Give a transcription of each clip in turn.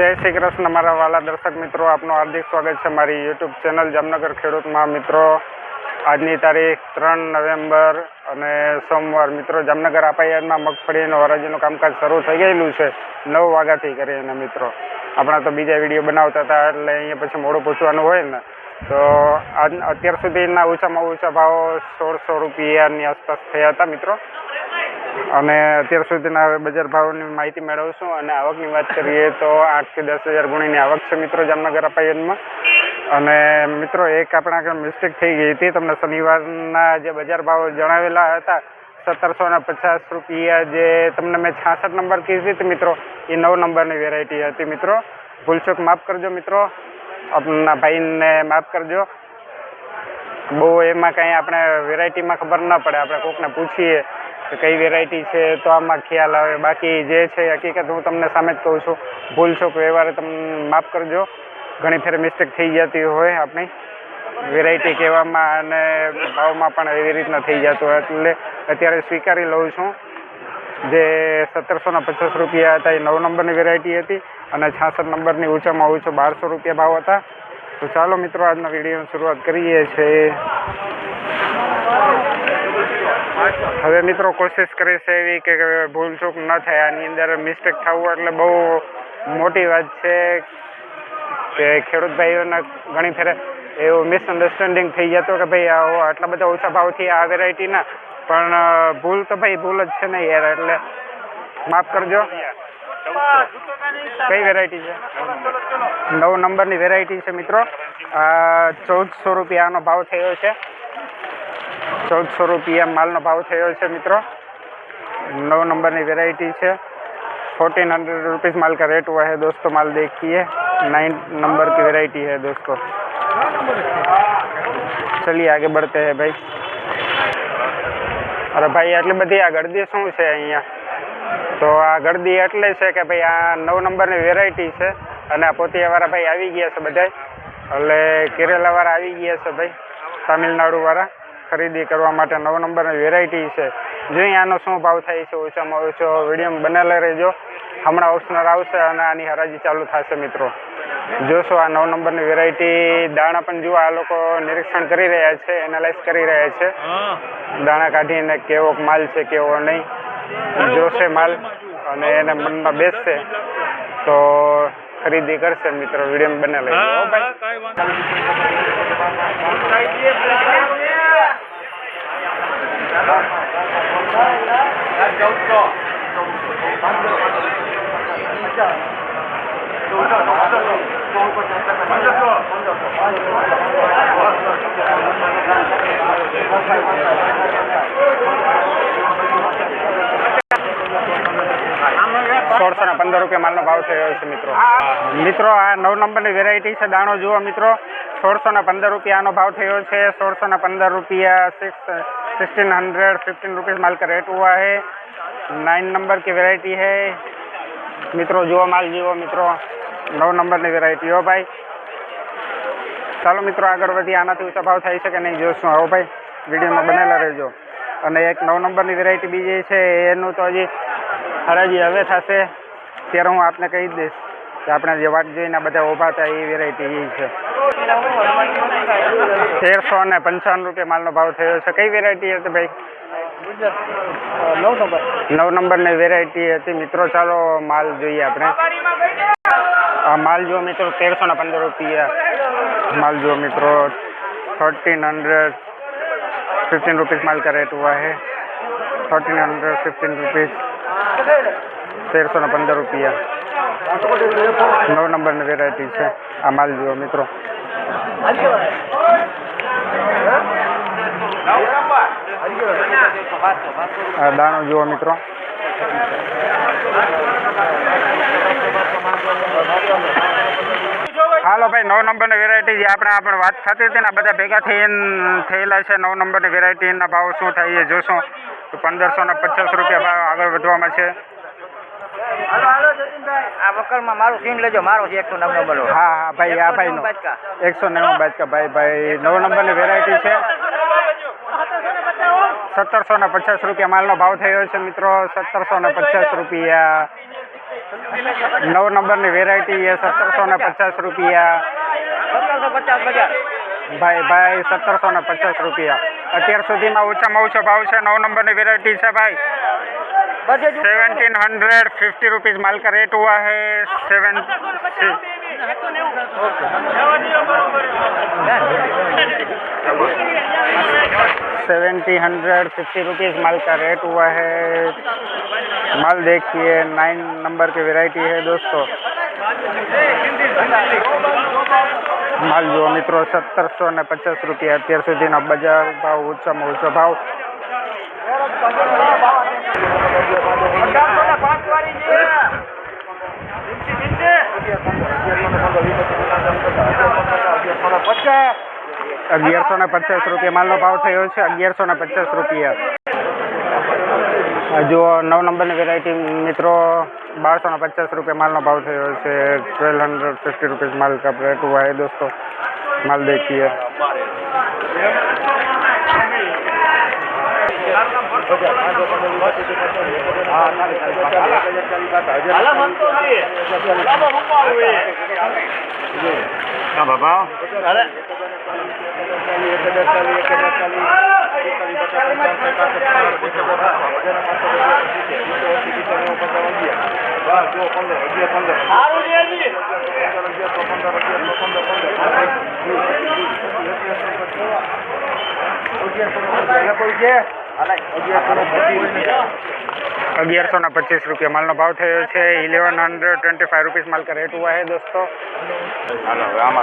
જય શ્રી કૃષ્ણ, મારા વાલા દર્શક મિત્રો, આપનું હાર્દિક સ્વાગત છે મારી યુટ્યુબ ચેનલ જામનગર ખેડૂતમાં. મિત્રો, આજની તારીખ ત્રણ નવેમ્બર અને સોમવાર. મિત્રો, જામનગર આપાયામાં મગફળીનું હરાજીનું કામકાજ શરૂ થઈ ગયેલું છે. નવ વાગ્યાથી કરીને મિત્રો. આપણા તો બીજા વીડિયો બનાવતા હતા એટલે અહીંયા પછી મોડું પૂછવાનું હોય ને. તો આજ અત્યાર સુધીના ઓછામાં ઓછા ભાવ સોળસો રૂપિયાની આસપાસ થયા હતા, મિત્રો. અને અત્યાર સુધીના બજાર ભાવની માહિતી મેળવશું અને આવકની વાત કરીએ તો આઠથી દસ હજાર ગુણીની આવક છે મિત્રો જામનગર અપાયનમાં. અને મિત્રો, એક આપણા મિસ્ટેક થઈ ગઈ હતી. તમને શનિવારના જે બજાર ભાવ જણાવેલા હતા, સત્તરસો ને પચાસ રૂપિયા જે તમને મેં છાસઠ નંબર કીધી હતી મિત્રો, એ નવ નંબરની વેરાયટી હતી મિત્રો. ભૂલચૂક માફ કરજો મિત્રો આપણા ભાઈને માફ કરજો. બહુ એમાં કાંઈ આપણે વેરાયટીમાં ખબર ન પડે. આપણે કોકને પૂછીએ કે કઈ વેરાયટી છે તો આમાં ખ્યાલ આવે. બાકી જે છે હકીકત હું તમને સામે જ કહું છું. ભૂલ છો કે વ્યવહારે તમને માફ કરજો. ઘણી ફેર મિસ્ટેક થઈ જતી હોય આપણી. વેરાયટી કહેવામાં અને ભાવમાં પણ એવી રીતના થઈ જતું હોય. એટલે અત્યારે સ્વીકારી લઉં છું. જે સત્તરસો ને પચાસ રૂપિયા હતા એ નવ નંબરની વેરાયટી હતી અને છાસઠ નંબરની ઊંચામાં ઊંચો બારસો રૂપિયા ભાવ હતા. તો ચાલો મિત્રો, આજના વિડીયોની શરૂઆત કરીએ છીએ. હવે મિત્રો કોશિશ કરીશ એવી કે ભૂલચૂક ન થાય. આની અંદર મિસ્ટેક થવું એટલે બહુ મોટી વાત છે કે ખેડૂત ભાઈઓના ઘણી ફેરે એવું મિસઅન્ડરસ્ટેન્ડિંગ થઈ જતો કે ભાઈ આટલા બધા ઓછા ભાવથી આ વેરાયટીના પણ ભૂલ તો ભાઈ ભૂલ જ છે ને યાર, એટલે માફ કરજો. કઈ વેરાયટી છે? નવ નંબરની વેરાયટી છે મિત્રો. આ, ચૌદસો રૂપિયાનો ભાવ થયો છે. चौदह रुपया माल नो भाव थयो છે મિત્રો नौ नंबर ની વેરાયટી છે फोर्टीन हंड्रेड रुपीज़ माल का रेट हुआ है दोस्तों माल देखिए नाइन नंबर की वैरायटी है दोस्तों चलिए आगे बढ़ते हैं भाई અરે ભાઈ આટલી બધી આ ગળદી શું છે અહીંયા તો આ ગળદી એટલે છે કે ભાઈ આ નવ નંબરની વેરાયટી છે અને આ પોતિયાવાળા ભાઈ આવી ગયા છે બધાય એટલે કેરેલાવાળા આવી ગયા છે ભાઈ તામિલનાડુવાળા ખરીદી કરવા માટે નવ નંબરની વેરાયટી છે. જોઈએ આનો શું ભાવ થાય છે, ઓછામાં ઓછો વીડિયો બનેલા રહેજો હમણાં ઓપ્શનર આવશે અને આની હરાજી ચાલુ થશે મિત્રો. જોશો આ નવ નંબરની વેરાયટી દાણા પણ જુઓ, આ લોકો નિરીક્ષણ કરી રહ્યા છે એનાલાઇઝ કરી રહ્યા છે. દાણા કાઢીને કેવો માલ છે, કેવો નહીં. જોશે માલ અને એને મનમાં બેસશે. તો ખરીદી કરશે મિત્રો, વીડિયો બને લઈ સોળસો ને પંદર રૂપિયા માલનો ભાવ થયો છે મિત્રો. મિત્રો, આ નવ નંબરની વેરાયટી છે, દાણો જુઓ મિત્રો. સોળસો ને પંદર રૂપિયાનો ભાવ થયો છે. સોળસો ને પંદર રૂપિયા six sixteen hundred fifteen rupees माल का रेट हुआ है नाइन नंबर की वेरायटी है મિત્રો જુઓ માલ જુઓ મિત્રો નવ નંબરની વેરાયટી હો ભાઈ ચાલો મિત્રો આગળ વધી આનાથી ઊંચા ભાવ થાય છે કે નહીં જોશું હો ભાઈ વિડીયોમાં બનેલા રહેજો અને એક નવ નંબરની વેરાયટી બીજી છે એનું તો હજી હરાજી હવે થશે ત્યારે હું આપને કહી દઈશ કે આપણે જે વાત જોઈને આ બધા ઊભા હતા એ વેરાયટી એ છે તેરસો ને પંચાવન રૂપિયા માલનો ભાવ થયો છે કઈ વેરાયટી હતી ભાઈ નવ નંબર નવ નંબરની વેરાયટી હતી મિત્રો ચાલો માલ જોઈએ આપણે આ માલ જો મિત્રો તેરસો ને પંદર રૂપિયા माल जो मित्रों थर्टीन हंड्रेड फिफ्टीन रुपीज़ माल का रेट हुआ है थर्टीन हंड्रेड फिफ्टीन रुपीज़ तेरह सौ पंद्रह रुपया नौ नंबर ની વેરાયટી છે આ માલ જુઓ મિત્રો આ દાણો જુઓ મિત્રો. હાલો ભાઈ, નવ નંબરની વેરાયટી જે આપણે આપણે વાત થતી હતી ને બધા ભેગા થઈને થયેલા છે. નવ નંબરની વેરાયટીના ભાવ શું થાય એ જોશું. તો પંદરસો ને પચાસ રૂપિયા ભાવ આગળ વધવામાં છે. આ વકરમાં મારું સીમ લેજો. મારો છે એકસો નવ નંબર હા હા ભાઈ આ ભાઈ એકસો નેવું બાજકા ભાઈ ભાઈ નવ નંબરની વેરાયટી છે. સત્તરસો ને પચાસ રૂપિયા માલનો ભાવ થયો છે મિત્રો. સત્તરસો ને પચાસ રૂપિયા. નવ નંબરની વેરાયટી એ સત્તરસો ને પચાસ રૂપિયા. ભાઈ ભાઈ સત્તરસો ને પચાસ રૂપિયા. અત્યાર સુધીમાં ઓછામાં ઓછો ભાવ છે નવ નંબરની વેરાયટી છે ભાઈ. सेवनटीन हंड्रेड फिफ्टी रुपीज़ माल का रेट हुआ है seven seventy hundred fifty rupees माल का रेट हुआ है माल देखिए नाइन नंबर की वैरायटी है दोस्तों માલ જુઓ મિત્રો સત્તરસો ને પચાસ રૂપિયા અત્યાર સુધીનો બજાર ભાવ ઓછામાં ઓછો ભાવ પાંચ વાળી છે પચાસ अगर सौ पचास रुपया माल भाव थोड़ा अगियार सौ पचास रुपया जो नौ नंबर वेरायटी मित्रों बार सौ पचास रुपया माल ना भाव थोड़ा ट्वेल्व हंड्रेड फिफ्टी रुपीज़ माल का रेट हुआ है दोस्तों माल देखिए સારું છે अगियार सौ ना पच्चीस रुपया माल ना भाव थयो छे eleven hundred twenty five rupees माल का रेट हुआ है दोस्तों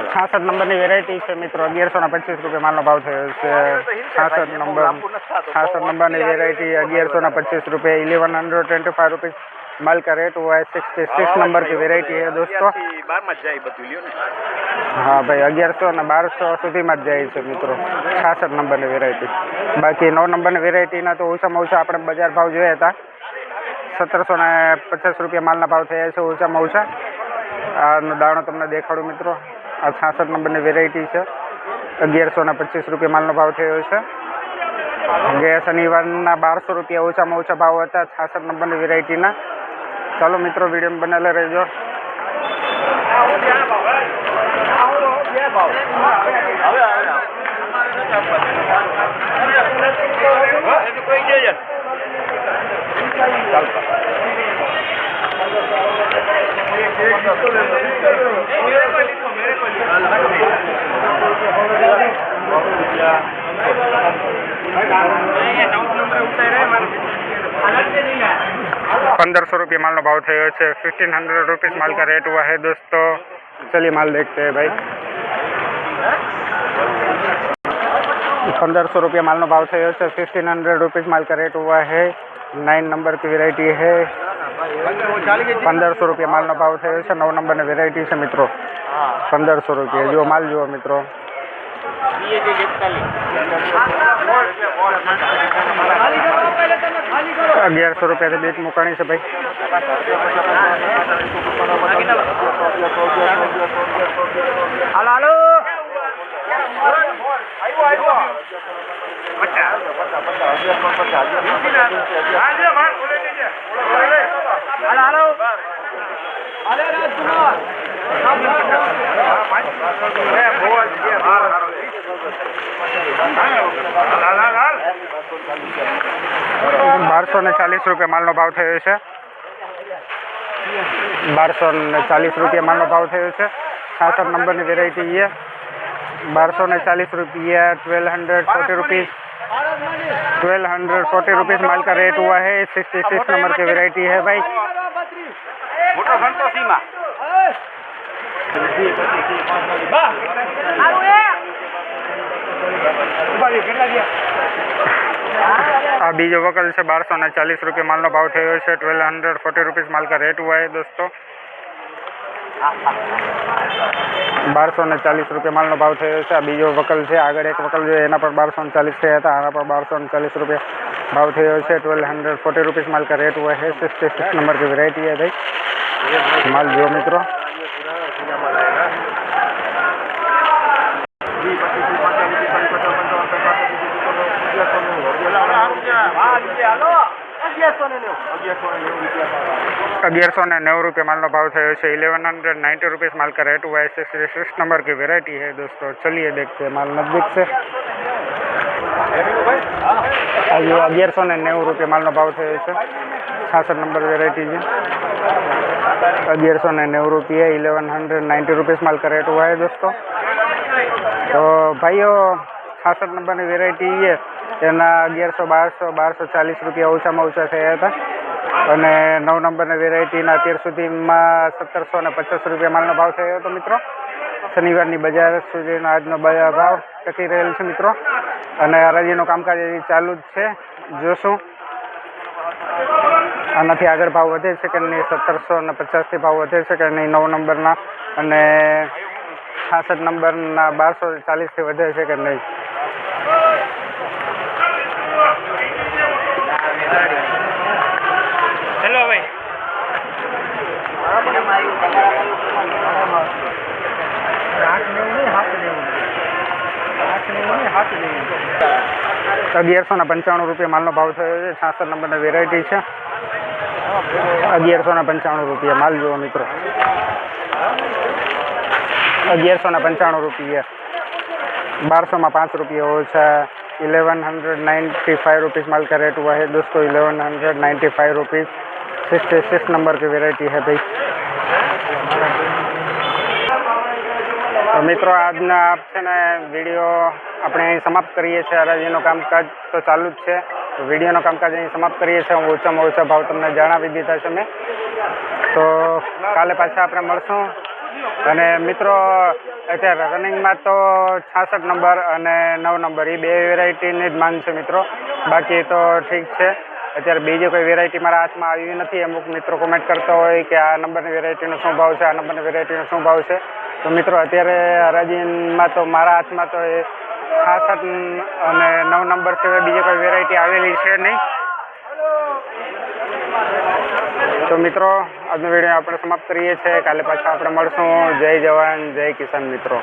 छासठ नंबर की वेरायटी है मित्रों अगियार सौ ना पच्चीस रुपया माल ना भाव थयो छे छासठ नंबर छासठ नंबर की वेरायटी अगियार सौ ना पच्चीस रुपया eleven hundred twenty five rupees माल का रेट हुआ है सिक्सटी सिक्स नंबर की वेरायटी है दोस्तों હા, ભાઈ, અગિયારસો અને બારસો સુધીમાં જ જાય છે મિત્રો. છાસઠ નંબરની વેરાયટી બાકી નવ નંબરની વેરાયટીના તો ઓછામાં ઓછા આપણે બજાર ભાવ જોયા હતા. સત્તરસો ને પચાસ રૂપિયા માલના ભાવ થયા છે ઓછામાં ઓછા. આનો દાણો તમને દેખાડું મિત્રો. આ છાસઠ નંબરની વેરાયટી છે. અગિયારસો ને પચીસ રૂપિયા માલનો ભાવ થયો છે. ગયા શનિવારના બારસો રૂપિયા ઓછામાં ઓછા ભાવ હતા છાસઠ નંબરની વેરાયટીના ચાલો મિત્રો વીડિયો બનેલા રહેજો. पंद्रह रुपये माल નો ભાવ થયો છે फिफ्टीन हंड्रेड रुपीज़ माल का रेट हुआ है दोस्तों चलिए माल देखते हैं भाई पंद्रह सौ रुपये माल નો ભાવ થયો છે फिफ्टीन हंड्रेड रुपीज़ माल का रेट हुआ है नाइन नंबर की वेरायटी है પંદરસો રૂપિયા માલનો ભાવ થયો છે નવ નંબરની વેરાયટી છે મિત્રો પંદરસો રૂપિયા જો માલ જુઓ મિત્રો અગિયારસો રૂપિયાથી બીટ મુકાણી છે ભાઈ બારસો ને ચાલીસ રૂપિયા માલનો ભાવ થયો છે. બારસો ને ચાલીસ રૂપિયા માલનો ભાવ થયો છે. સાસઠ નંબરની વેરાયટી એ બારસો ને ચાલીસ રૂપિયા twelve hundred forty rupees twelve hundred forty rupees माल का रेट हुआ है सिक्सटी सिक्स नंबर की वेरायटी है भाई મોટો સંતોષીમાં હારું એ ઉભા કેટલા ગયા આ બીજો વકલ છે બારસો ને ચાલીસ રૂપિયા માલનો ભાવ થયો છે ट्वेल्व हंड्रेड फोर्टी रुपीज़ माल का रेट हुआ है दोस्तों બારસો ને ચાલીસ રૂપિયા માલનો ભાવ થયો છે આ બીજો વકલ છે આગળ એક વકલ છે એના પર બારસો ને ચાલીસ થયા હતા આના પર બારસો ને ચાલીસ રૂપિયા ભાવ થયો છે ट्वेल्व हंड्रेड फोर्टी रुपीज़ माल का रेट हुआ है सिक्सटी सिक्स नंबर की वेरायटी है भाई माल जो मित्रों અગિયારસો सौ ने नौ रुपये माल भाव છે इलेवन हंड्रेड नाइंटी रुपीज़ माल का रेट हुआ है। सिक्स सिक्स नंबर की वेरायटी है दोस्तों। चलिए देखते हैं माल नज़दीक से। अभी अगियारसो ने नौ रुपये मालનો भाव थे छासठ नंबर वेरायटी है। છે सौ ने नौ रुपये, इलेवन हंड्रेड नाइंटी रुपीज़ माल का रेट हुआ है दोस्तों। तो भाइयों, छासठ नंबर वेरायटी है તેના અગિયારસો, બારસો બારસો ચાલીસ રૂપિયા ઓછામાં ઓછા થયા હતા. અને નવ નંબરની વેરાયટીના અત્યાર સુધીમાં સત્તરસો ને પચાસ રૂપિયા માલનો ભાવ થયો હતો, મિત્રો. શનિવારની બજાર સુધીનો આજનો બજાર ભાવ ટકી રહેલ છે, મિત્રો. અને હરાજીનું કામકાજ હજી ચાલુ જ છે. જોશું. આનાથી આગળ ભાવ વધે છે કે નહીં? સત્તરસો ને પચાસથી ભાવ વધે છે કે નહીં? નવ નંબરના અને છાસઠ નંબરના બારસો ચાલીસથી વધે છે કે નહીં? અગિયારસો ને પંચાણું રૂપિયા માલનો ભાવ થયો છે છાસઠ નંબરની વેરાયટી છે અગિયારસો ને પંચાણું રૂપિયા માલ જુઓ મિત્રો અગિયારસો ને પંચાણું રૂપિયા બારસોમાં પાંચ રૂપિયા ઓછા eleven hundred ninety five rupees माल का रेट हुआ है दोस्तों eleven hundred ninety five rupees sixty six number की वेराइटी है भाई તો મિત્રો, આજના આપ છે ને વીડિયો આપણે અહીં સમાપ્ત કરીએ છીએ. હરાજીનું કામકાજ તો ચાલુ જ છે. વિડીયોનું કામકાજ અહીં સમાપ્ત કરીએ છીએ. હું ઓછામાં ઓછા ભાવ તમને જણાવી દીધા છે મેં. તો કાલે પાછા આપણે મળશું. અને મિત્રો, અત્યારે રનિંગમાં તો છાસઠ નંબર અને નવ નંબર, એ બે વેરાયટીની જ માંગ છે મિત્રો. બાકી તો ઠીક છે. અત્યારે બીજી કોઈ વેરાયટી મારા હાથમાં આવી નથી. અમુક મિત્રો કોમેન્ટ કરતા હોય કે આ નંબરની વેરાયટીનો શું ભાવ છે, આ નંબરની વેરાયટીનો શું ભાવ છે. તો મિત્રો, અત્યારે હરાજીમાં તો મારા હાથમાં તો એ ખાસ અને નવ નંબર સિવાય બીજી કોઈ વેરાયટી આવેલી છે નહીં. તો મિત્રો, આજનો વીડિયો આપણે સમાપ્ત કરીએ છીએ. કાલે પાછા આપણે મળશું. જય જવાન, જય કિસાન મિત્રો.